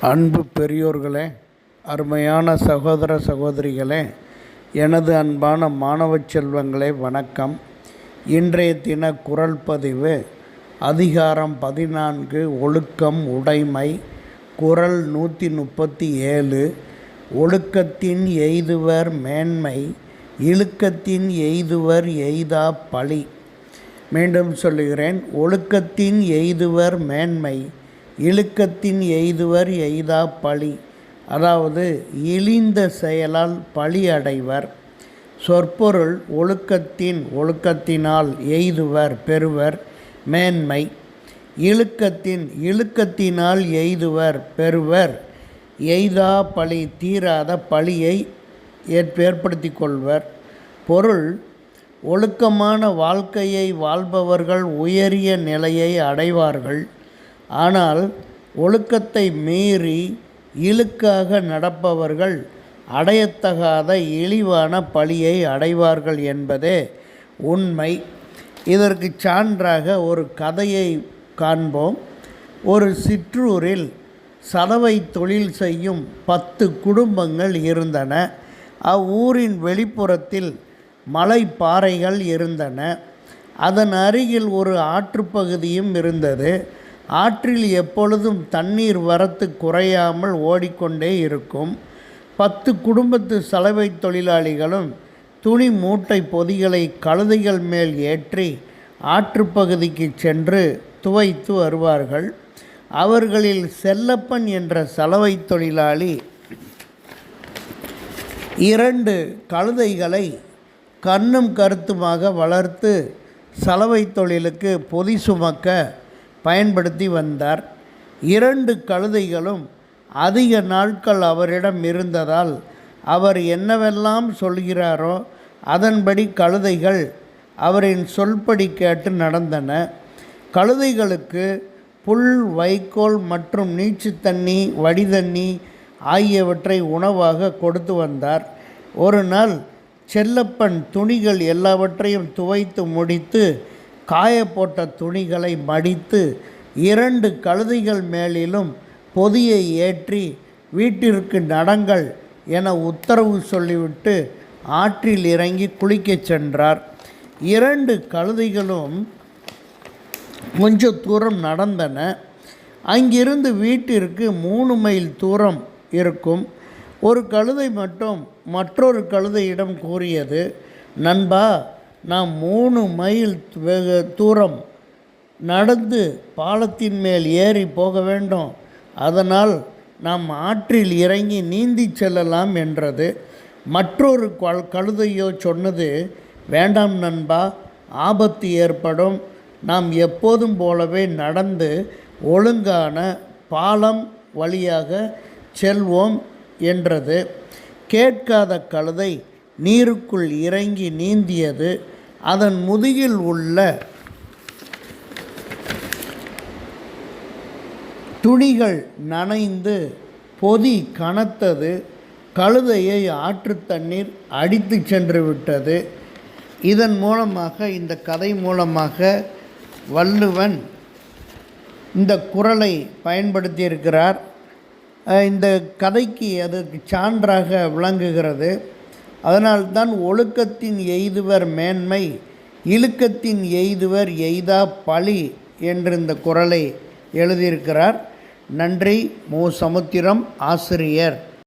அன்பு பெரியோர்களே அருமையான சகோதர சகோதரிகளே எனது அன்பான மாணவ செல்வங்களே வணக்கம். இன்றைய தின குரல் பதிவு அதிகாரம் பதினான்கு ஒழுக்கம் உடைமை குரல் நூற்றி முப்பத்தி ஏழு ஒழுக்கத்தின் எய்துவர் மேன்மை இழுக்கத்தின் எய்துவர் எய்தா பழி. மீண்டும் சொல்லுகிறேன் ஒழுக்கத்தின் எய்துவர் மேன்மை இழுக்கத்தின் எய்துவர் எய்தா பழி. அதாவது இழிந்த செயலால் பழி அடைவர். சொற்பொருள் ஒழுக்கத்தின் ஒழுக்கத்தினால் எய்துவர் பெறுவர் மேன்மை. இழுக்கத்தின் இழுக்கத்தினால் எய்துவர் பெறுவர் எய்தா பழி தீராத பழியை ஏற்படுத்தி கொள்வர். பொருள் ஒழுக்கமான வாழ்க்கையை வாழ்பவர்கள் உயரிய நிலையை அடைவார்கள். ஆனால் ஒழுக்கத்தை மீறி இழுக்காக நடப்பவர்கள் அடையத்தகாத இழிவான பழியை அடைவார்கள் என்பதே உண்மை. இதற்கு சான்றாக ஒரு கதையை காண்போம். ஒரு சிற்றூரில் சலவை தொழில் செய்யும் பத்து குடும்பங்கள் இருந்தன. அவ்வூரின் வெளிப்புறத்தில் மலை பாறைகள் இருந்தன. அதன் அருகில் ஒரு ஆற்றுப்பகுதியும் இருந்தது. ஆற்றில் எப்பொழுதும் தண்ணீர் வரத்து குறையாமல் ஓடிக்கொண்டே இருக்கும். பத்து குடும்பத்து சலவை தொழிலாளிகளும் துணி மூட்டை பொதிகளை கழுதைகள் மேல் ஏற்றி ஆற்றுப்பகுதிக்கு சென்று துவைத்து வருவார்கள். அவர்களில் செல்லப்பன் என்ற சலவை தொழிலாளி இரண்டு கழுதைகளை கண்ணும் கருத்துமாக வளர்த்து சலவை தொழிலுக்கு பொதி சுமக்க பயன்படுத்தி வந்தார். இரண்டு கழுதைகளும் அதிக நாட்கள் அவரிடம் இருந்ததால் அவர் என்னவெல்லாம் சொல்கிறாரோ அதன்படி கழுதைகள் அவரின் சொல்படி கேட்டு நடந்தன. கழுதைகளுக்கு புல் வைக்கோல் மற்றும் நீச்சு தண்ணி வடிதண்ணி ஆகியவற்றை உணவாக கொடுத்து வந்தார். ஒரு நாள் செல்லப்பன் துணிகள் எல்லாவற்றையும் துவைத்து முடித்து காயப்போட்ட துணிகளை மடித்து இரண்டு கழுதைகள் மேலிலும் பொதியை ஏற்றி வீட்டிற்கு நடங்கள் என உத்தரவு சொல்லிவிட்டு ஆற்றில் இறங்கி குளிக்கச் சென்றார். இரண்டு கழுதைகளும் கொஞ்சம் தூரம் நடந்தன. அங்கிருந்து வீட்டிற்கு மூணு மைல் தூரம் இருக்கும். ஒரு கழுதை மட்டும் மற்றொரு கழுதையிடம் கூறியது நண்பா நாம் மூணு மைல் வெகு தூரம் நடந்து பாலத்தின் மேல் ஏறி போக வேண்டும். அதனால் நாம் ஆற்றில் இறங்கி நீந்தி செல்லலாம் என்றது. மற்றொரு கழுதையோ சொன்னது வேண்டாம் நண்பா ஆபத்து ஏற்படும். நாம் எப்போதும் போலவே நடந்து ஒழுங்கான பாலம் வழியாக செல்வோம் என்றது. கேட்காத கழுதை நீருக்குள் இறங்கி நீந்தியது. அதன் முதுகில் உள்ள துணிகள் நனைந்து பொதி கனத்தது கழுதையை ஆற்று தண்ணீர் அடித்து சென்று விட்டது. இதன் மூலமாக இந்த கதை மூலமாக வள்ளுவன் இந்த குரலை பயன்படுத்தியிருக்கிறார். இந்த கதைக்கு அதற்கு சான்றாக விளங்குகிறது. அதனால்தான் ஒழுக்கத்தின் எய்துவர் மேன்மை இழுக்கத்தின் எய்துவர் எய்தா பழி என்று இந்த குரலை எழுதியிருக்கிறார். நன்றி மு. சமுத்திரம் ஆசிரியர்.